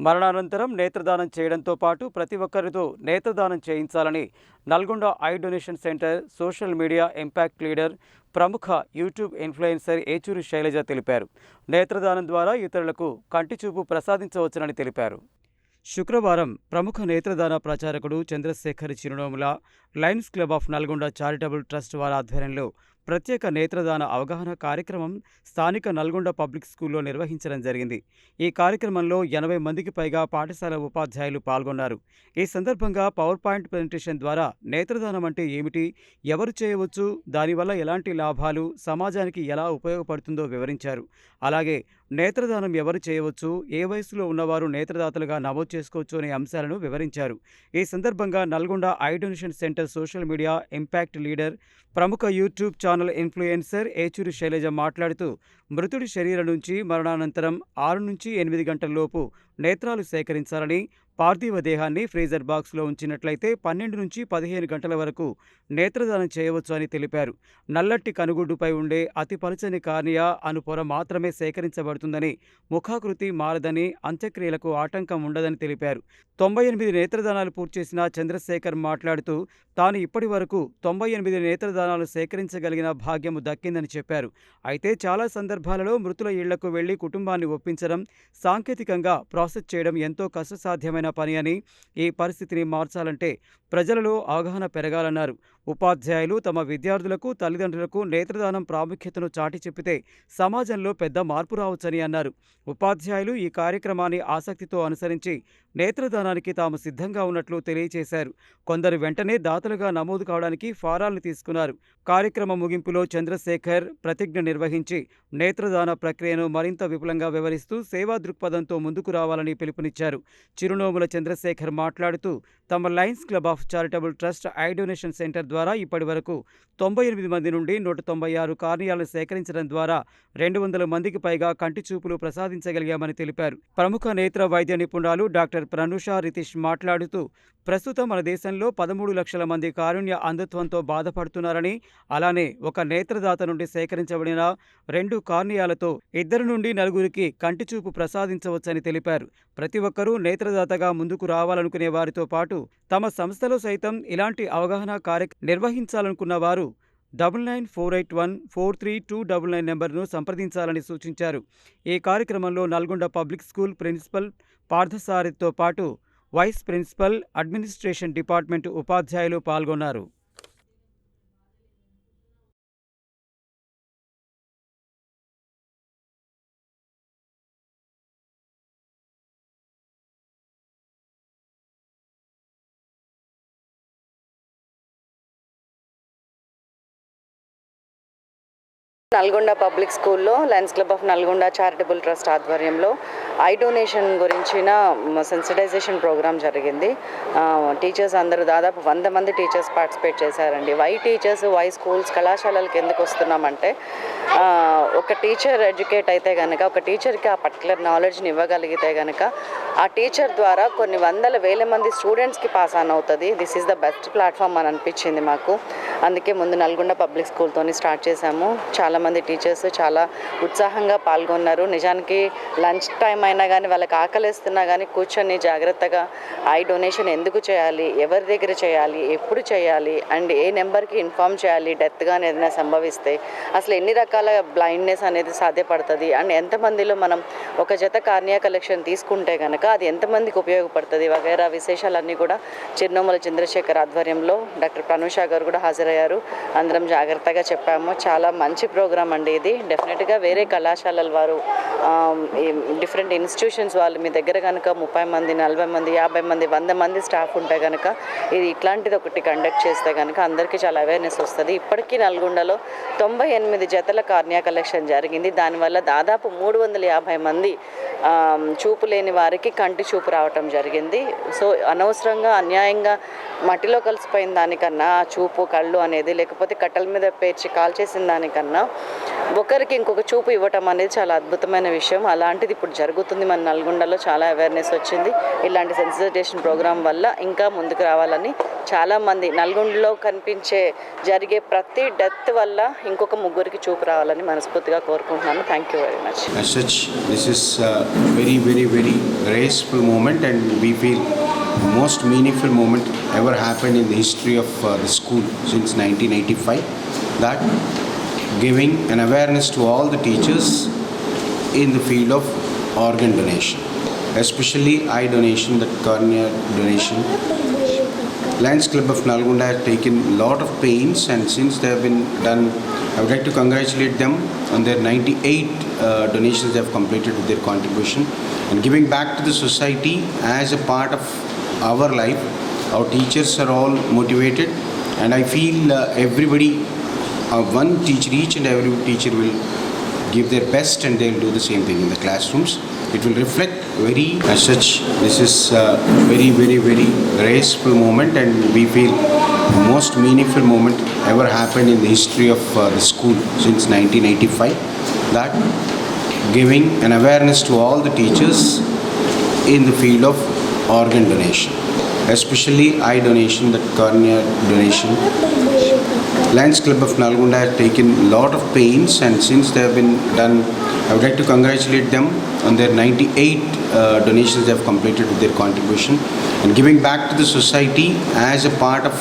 మరణానంతరం నేత్రదానం చేయడంతో పాటు ప్రతి ఒక్కరితో నేత్రదానం చేయించాలని Nalgonda eye donation centre social media impact leader ప్రముఖ యూట్యూబ్ ఇన్ఫ్లుయెన్సర్ ఏచూరి శైలజ తెలిపారు. నేత్రదానం ద్వారా ఇతరులకు కంటిచూపు ప్రసాదించవచ్చునని తెలిపారు. శుక్రవారం ప్రముఖ నేత్రదాన ప్రచారకుడు Chandrasekhar Chirunomula Lions Club of Nalgonda charitable trust వారి ఆధ్వర్యంలో ప్రత్యేక నేత్రదాన అవగాహన కార్యక్రమం స్థానిక నల్గొండ పబ్లిక్ స్కూల్లో నిర్వహించడం జరిగింది. ఈ కార్యక్రమంలో ఎనభై మందికి పైగా పాఠశాల ఉపాధ్యాయులు పాల్గొన్నారు. ఈ సందర్భంగా పవర్ పాయింట్ ప్రజెంటేషన్ ద్వారా నేత్రదానం అంటే ఏమిటి ఎవరు చేయవచ్చు దానివల్ల ఎలాంటి లాభాలు సమాజానికి ఎలా ఉపయోగపడుతుందో వివరించారు. అలాగే నేత్రదానం ఎవరు చేయవచ్చు ఏ వయసులో ఉన్నవారు నేత్రదాతలుగా నమోదు చేసుకోవచ్చు అనే అంశాలను వివరించారు. ఈ సందర్భంగా Nalgonda eye donation centre social media impact leader ప్రముఖ YouTube channel influencer Yechuri Shailaja మాట్లాడుతూ మృతుడి శరీరం నుంచి మరణానంతరం ఆరు నుంచి ఎనిమిది గంటల్లోపు నేత్రాలు సేకరించాలని పార్థివ దేహాన్ని ఫ్రీజర్ బాక్స్లో ఉంచినట్లయితే పన్నెండు నుంచి పదిహేను గంటల వరకు నేత్రదానం చేయవచ్చు అని తెలిపారు. నల్లటి కనుగుడ్డుపై ఉండే అతి పలచని కార్నియా అను పొర మాత్రమే సేకరించబడుతుందని ముఖాకృతి మారదని అంత్యక్రియలకు ఆటంకం ఉండదని తెలిపారు. తొంభై ఎనిమిది నేత్రదానాలు పూర్తి చేసిన చంద్రశేఖర్ మాట్లాడుతూ తాను ఇప్పటి వరకు తొంభై ఎనిమిది నేత్రదానాలు సేకరించగలిగిన భాగ్యము దక్కిందని చెప్పారు. అయితే చాలా సందర్భాలలో మృతుల ఇళ్ళకు వెళ్ళి కుటుంబాన్ని ఒప్పించడం సాంకేతికంగా ప్రాసెస్ చేయడం ఎంతో కష్టసాధ్యమైన పని అని ఈ పరిస్థితిని మార్చాలంటే ప్రజలలో అవగాహన పెరగాలన్నారు. ఉపాధ్యాయులు తమ విద్యార్థులకు తల్లిదండ్రులకు నేత్రదానం ప్రాముఖ్యతను చాటి చెప్పితే సమాజంలో పెద్ద మార్పు రావచ్చని అన్నారు. ఉపాధ్యాయులు ఈ కార్యక్రమాన్ని ఆసక్తితో అనుసరించి నేత్రదానానికి తాము సిద్ధంగా ఉన్నట్లు తెలియజేశారు కొందరు వెంటనే దాతలుగా నమోదు కావడానికి ఫారాలను తీసుకున్నారు. కార్యక్రమ ముగింపులో చంద్రశేఖర్ ప్రతిజ్ఞ నిర్వహించి నేత్రదాన ప్రక్రియను మరింత విపులంగా వివరిస్తూ సేవా దృక్పథంతో ముందుకు రావాలని పిలుపునిచ్చారు. చిరునోముల చంద్రశేఖర్ మాట్లాడుతూ తమ Lions Club of charitable trust eye donation centre ద్వారా ఇప్పటి వరకు తొంభై ఎనిమిది మంది నుండి నూట తొంభై ఆరు కార్నియాలను సేకరించడం ద్వారా రెండు వందల మందికి పైగా కంటి చూపులు ప్రసాదించగలిగామని తెలిపారు. ప్రముఖ నేత్ర వైద్య నిపుణురాలు డాక్టర్ ప్రనుష రితీష్ మాట్లాడుతూ ప్రస్తుతం మన దేశంలో పదమూడు లక్షల మంది కారుణ్య అంధత్వంతో బాధపడుతున్నారని అలానే ఒక నేత్రదాత నుండి సేకరించబడిన రెండు కార్నియాలతో ఇద్దరు నుండి నలుగురికి కంటి చూపు ప్రసాదించవచ్చని తెలిపారు. ప్రతి ఒక్కరూ నేత్రదాతగా ముందుకు రావాలనుకునే వారితో పాటు తమ సంస్థలో సైతం ఇలాంటి అవగాహన కార్యక్రమం నిర్వహించాలనుకున్న వారు double nine four eight one four three two double nine నెంబర్ను సంప్రదించాలని సూచించారు. ఈ కార్యక్రమంలో నల్గొండ పబ్లిక్ స్కూల్ ప్రిన్సిపల్ పార్థసారథితో పాటు వైస్ ప్రిన్సిపల్ అడ్మినిస్ట్రేషన్ డిపార్ట్మెంట్ ఉపాధ్యాయులు పాల్గొన్నారు. నల్గొండ పబ్లిక్ స్కూల్లో Lions Club of Nalgonda charitable trust ఆధ్వర్యంలో ఐ డొనేషన్ గురించిన సెన్సిటైజేషన్ ప్రోగ్రామ్ జరిగింది. టీచర్స్ అందరూ దాదాపు వంద మంది టీచర్స్ పార్టిసిపేట్ చేశారండి. వై టీచర్స్ వై స్కూల్స్ కళాశాలలకు ఎందుకు వస్తున్నామంటే ఒక టీచర్ ఎడ్యుకేట్ అయితే కనుక ఒక టీచర్కి ఆ పర్టికులర్ నాలెడ్జ్ని ఇవ్వగలిగితే కనుక ఆ టీచర్ ద్వారా కొన్ని వందల వేల మంది స్టూడెంట్స్కి పాస్ ఆన్ అవుతుంది this is the best platform అని అనిపించింది మాకు. అందుకే ముందు నల్గొండ పబ్లిక్ స్కూల్తోని స్టార్ట్ చేశాము. చాలామంది టీచర్స్ చాలా ఉత్సాహంగా పాల్గొన్నారు. నిజానికి లంచ్ టైం అయినా కానీ వాళ్ళకి ఆకలిస్తున్నా కానీ కూర్చొని జాగ్రత్తగా ఐ డొనేషన్ ఎందుకు చేయాలి? ఎవరి దగ్గర చేయాలి? ఎప్పుడు చేయాలి? అండ్ ఏ నెంబర్కి ఇన్ఫామ్ చేయాలి? డెత్ కానీ ఏదైనా సంభవిస్తే అసలు ఎన్ని రకాల బ్లైండ్నెస్ అనేది సాధ్యపడుతుంది? అండ్ ఎంతమందిలో మనం ఒక జత కార్నియా కలెక్షన్ తీసుకుంటే కనుక అది ఎంతమందికి ఉపయోగపడుతుంది? వగైరా విశేషాలన్నీ కూడా చిరునోమల చంద్రశేఖర్ ఆధ్వర్యంలో డాక్టర్ ప్రనూష గారు కూడా హాజరయ్యారు అందరం జాగ్రత్తగా చెప్పాము. చాలా మంచి ప్రోగ్రాం అండి ఇది. డెఫినెట్గా వేరే కళాశాలల వారు డిఫరెంట్ ఇన్స్టిట్యూషన్స్ వాళ్ళు మీ దగ్గర కనుక ముప్పై మంది నలభై మంది యాభై మంది వంద మంది స్టాఫ్ ఉంటే కనుక ఇది ఇట్లాంటిది ఒకటి కండక్ట్ చేస్తే కనుక అందరికీ చాలా అవేర్నెస్ వస్తుంది. ఇప్పటికీ నల్గొండలో తొంభై ఎనిమిది జతల కార్నియా కలెక్షన్ జరిగింది. దానివల్ల దాదాపు మూడు వందల యాభై మంది చూపు లేని వారికి కంటి చూపు రావటం జరిగింది. సో అనవసరంగా అన్యాయంగా మట్టిలో కలిసిపోయిన దానికన్నా చూపు కళ్ళు అనేది లేకపోతే కట్టెల మీద పేర్చి కాల్చేసిన దానికన్నా ఒకరికి ఇంకొక చూపు ఇవ్వటం అనేది చాలా అద్భుతమైన విషయం. అలాంటిది ఇప్పుడు జరుగుతుంది. మన నల్గొండలో చాలా అవేర్నెస్ వచ్చింది. ఇలాంటి సెన్సిటైజేషన్ ప్రోగ్రామ్ వల్ల ఇంకా ముందుకు రావాలని చాలామంది నల్గొండలో కనిపించే జరిగే ప్రతి డెత్ వల్ల ఇంకొక ముగ్గురికి చూపు రావాలని మనస్ఫూర్తిగా కోరుకుంటున్నాను. Thank you very much message this is very very very graceful moment and we feel we feel most meaningful moment ever happened in the history of uh, the school since 1985. That giving an awareness to all the teachers in the field of organ donation, especially eye donation, the cornea donation. Lions Club of Nalgonda has taken a lot of pains, and since they have been done, I would like to congratulate them on their 98 uh, donations they have completed with their contribution and giving back to the society as a part of our life. Our teachers are all motivated, and I feel uh, everybody, uh, one teacher, each and every teacher will give their best and they'll do the same thing in the classrooms. It will reflect very, as such, this is very, very, very graceful moment and we feel most meaningful moment ever happened in the history of uh, the school since 1985. That giving an awareness to all the teachers in the field of organ donation, especially eye donation, the cornea donation. Lions Club of Nalgonda has taken a lot of pains, and since they have been done, I would like to congratulate them on their 98 uh, donations they have completed with their contribution and giving back to the society as a part of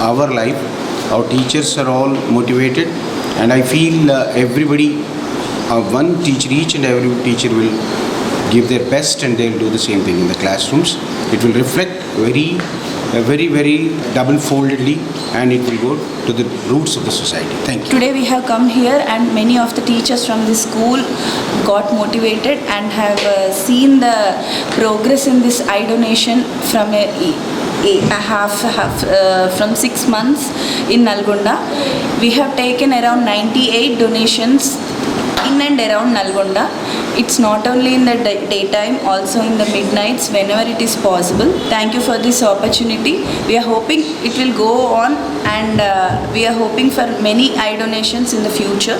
our life. Our teachers are all motivated, and I feel uh, everybody, uh, one teacher, each and every teacher will give their best and they'll do the same thing in the classrooms. It will reflect very, very, very double foldedly and it will go to the roots of the society. Thank you. Today we have come here and many of the teachers from the school got motivated and have uh, seen the progress in this eye donation from a, a, a half, half uh, from six months in Nalgonda. We have taken around 98 donations in and around Nalgonda. It's not only in the daytime, also in the midnights, whenever it is possible. Thank you for this opportunity. We are hoping it will go on and uh, we are hoping for many eye donations in the future.